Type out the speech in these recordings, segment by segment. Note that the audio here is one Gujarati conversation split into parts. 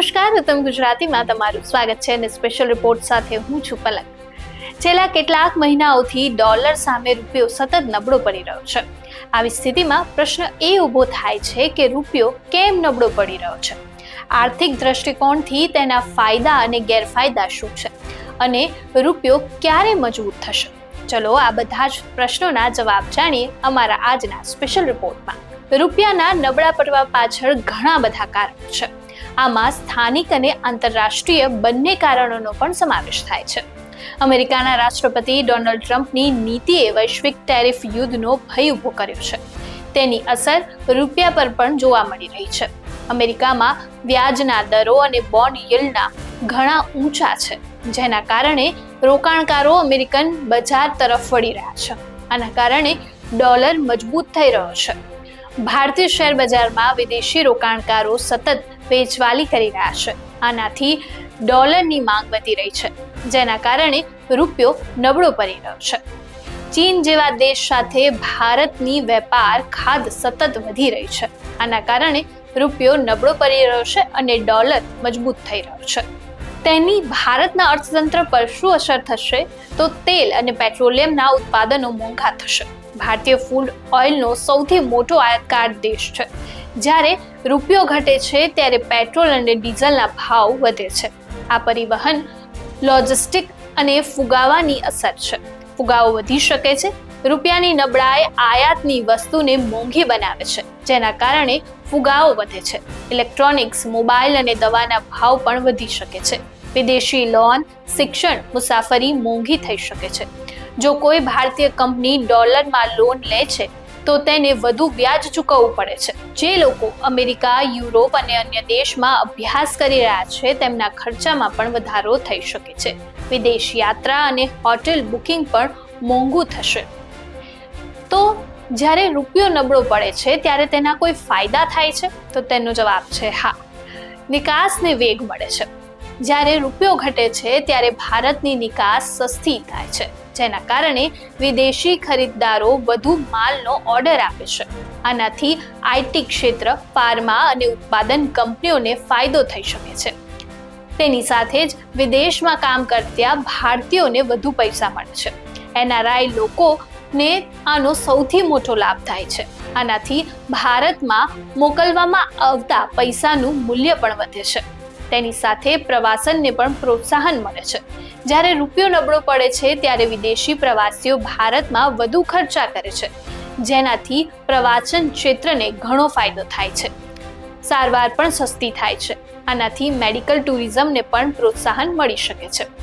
નમસ્કાર, ઉત્તમ ગુજરાતીમાં તમારું સ્વાગત છે અને સ્પેશિયલ રિપોર્ટ સાથે હું છું પલક. છેલ્લા કેટલાક મહિનાઓથી ડોલર સામે રૂપિયો સતત નબળો પડી રહ્યો છે. આવી સ્થિતિમાં પ્રશ્ન એ ઊભો થાય છે કે રૂપિયો કેમ નબળો પડી રહ્યો છે? આર્થિક દ્રષ્ટિકોણથી તેના ફાયદા અને ગેરફાયદા શું છે? અને રૂપિયો ક્યારે મજબૂત થશે? ચલો આ બધા જ પ્રશ્નોના જવાબ જાણીએ અમારા આજના સ્પેશિયલ રિપોર્ટમાં રૂપિયાના નબળા પડવા પાછળ ઘણા બધા કારણો છે. આમાં સ્થાનિક અને આંતરરાષ્ટ્રીય બંને કારણોનો પણ સમાવેશ થાય છે. અમેરિકાના રાષ્ટ્રપતિ ડોનાલ્ડ ટ્રમ્પની નીતિએ વૈશ્વિક ટેરિફ યુદ્ધનો ભય ઊભો કર્યો છે. તેની અસર રૂપિયા પર પણ જોવા મળી રહી છે. અમેરિકામાં વ્યાજના દરો અને બોન્ડ યીલ્ડના ઘણા ઊંચા છે, જેના કારણે રોકાણકારો અમેરિકન બજાર તરફ વળી રહ્યા છે. આના કારણે ડોલર મજબૂત થઈ રહ્યો છે. ભારતીય શેર બજારમાં વિદેશી રોકાણકારો સતત વેચવાલી કરી રહ્યા છે. આનાથી ડોલરની માંગ વધી રહી છે, જેના કારણે રૂપિયો નબળો પડી રહ્યો છે. ચીન જેવા દેશ સાથે ભારતની વેપાર ખાદ સતત વધી રહી છે. આના કારણે રૂપિયો નબળો પડી રહ્યો છે અને ડોલર મજબૂત થઈ રહ્યો છે. તેની ભારતના અર્થતંત્ર પર શું અસર થશે? તો તેલ અને પેટ્રોલિયમના ઉત્પાદનો મોંઘા થશે. ભારતીય ફૂડ ઓઇલનો સૌથી મોટો આયાતકાર દેશ છે. જ્યારે રૂપિયો ઘટે છે, ત્યારે પેટ્રોલ અને ડીઝલના ભાવ વધે છે. આ પરિવહન, લોજિસ્ટિક અને ફુગાવાની અસર છે. ફુગાવો વધી શકે છે. રૂપિયાની નબળાઈ આયાતની વસ્તુને મોંઘી બનાવે છે. જેના કારણે ફુગાવો વધે છે. ઇલેક્ટ્રોનિક્સ મોબાઈલ અને દવાના ભાવ પણ વધી શકે છે. વિદેશી લોન શિક્ષણ, મુસાફરી મોંઘી થઈ શકે છે. જો કોઈ ભારતીય કંપની ડોલરમાં લોન લે છે, તો તેને વધુ વ્યાજ ચૂકવવું પડે છે. જે લોકો અમેરિકા, યુરોપ અને અન્ય દેશમાં અભ્યાસ કરી રહ્યા છે, તેમના ખર્ચામાં પણ વધારો થઈ શકે છે. વિદેશ યાત્રા અને હોટેલ બુકિંગ પણ મોંઘું થશે. તો જ્યારે રૂપિયો નબળો પડે છે ત્યારે તેના કોઈ ફાયદા થાય છે? તો તેનો જવાબ છે હા. નિકાસને વેગ મળે છે. જ્યારે રૂપિયો ઘટે છે ત્યારે ભારતની નિકાસ સસ્તી થાય છે. જેના કારણે વિદેશી ખરીદદારો વધુ માલનો ઓર્ડર આપે છે. આનાથી આઈટી ક્ષેત્ર, ફાર્મા અને ઉત્પાદન કંપનીઓને ફાયદો થઈ શકે છે. તેની સાથે જ વિદેશમાં કામ કરતા ભારતીયોને વધુ પૈસા મળે છે. એનઆરઆઈ લોકોને આનો સૌથી મોટો લાભ થાય છે. આનાથી ભારતમાં મોકલવામાં આવતા પૈસાનું મૂલ્ય પણ વધે છે. તેની સાથે પ્રવાસનને પણ પ્રોત્સાહન મળે છે. જ્યારે રૂપિયો નબળો પડે છે, ત્યારે વિદેશી પ્રવાસીઓ ભારતમાં વધુ ખર્ચા કરે છે. જેનાથી પ્રવાસન ક્ષેત્રને ઘણો ફાયદો થાય છે. સારવાર પણ સસ્તી થાય છે. આનાથી મેડિકલ ટુરિઝમને પણ પ્રોત્સાહન મળી શકે છે.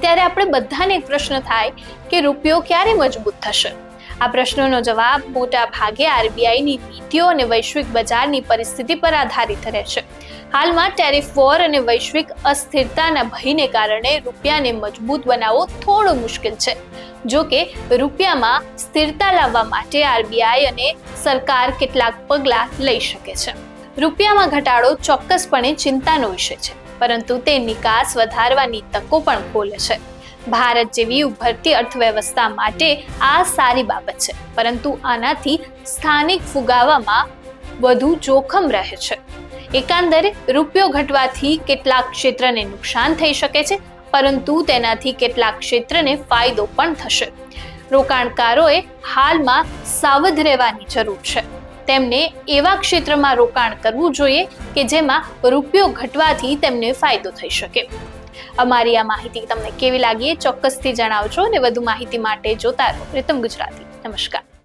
ત્યારે આપણે બધાને પ્રશ્ન થાય કે રૂપિયો ક્યારે મજબૂત થશે? આ પ્રશ્નનો જવાબ મોટા ભાગે આરબીઆઈની નીતિઓ અને વૈશ્વિક બજારની પરિસ્થિતિ પર આધારિત રહે છે હાલમાં ટેરિફ વોર અને વૈશ્વિક અસ્થિરતાના ભયને કારણે રૂપિયાને મજબૂત બનાવવો થોડો મુશ્કેલ છે. જો કે, રૂપિયામાં સ્થિરતા લાવવા માટે આરબીઆઈ અને સરકાર કેટલાક પગલાં લઈ શકે છે. રૂપિયામાં ઘટાડો ચોક્કસપણે ચિંતાનો વિષય છે. પરંતુ તે નિકાસ વધારવાની તકો પણ ખોલે છે. ભારત જેવી ઉભરતી અર્થવ્યવસ્થા માટે આ સારી બાબત છે. પરંતુ આનાથી સ્થાનિક ફુગાવામાં વધુ જોખમ રહે છે. એકાંદરે રૂપિયો ઘટવાથી કેટલાક ક્ષેત્રને નુકસાન થઈ શકે છે, પરંતુ તેનાથી કેટલાક ક્ષેત્રને ફાયદો પણ થશે. રોકાણકારોએ હાલમાં સાવધ રહેવાની જરૂર છે. તેમને એવા ક્ષેત્રમાં રોકાણ કરવું જોઈએ કે જેમાં રૂપિયો ઘટવાથી તેમને ફાયદો થઈ શકે. અમારી આ માહિતી તમને કેવી લાગી ચોક્કસથી જણાવજો અને વધુ માહિતી માટે જોતા રહો રીતમ ગુજરાતી. નમસ્કાર.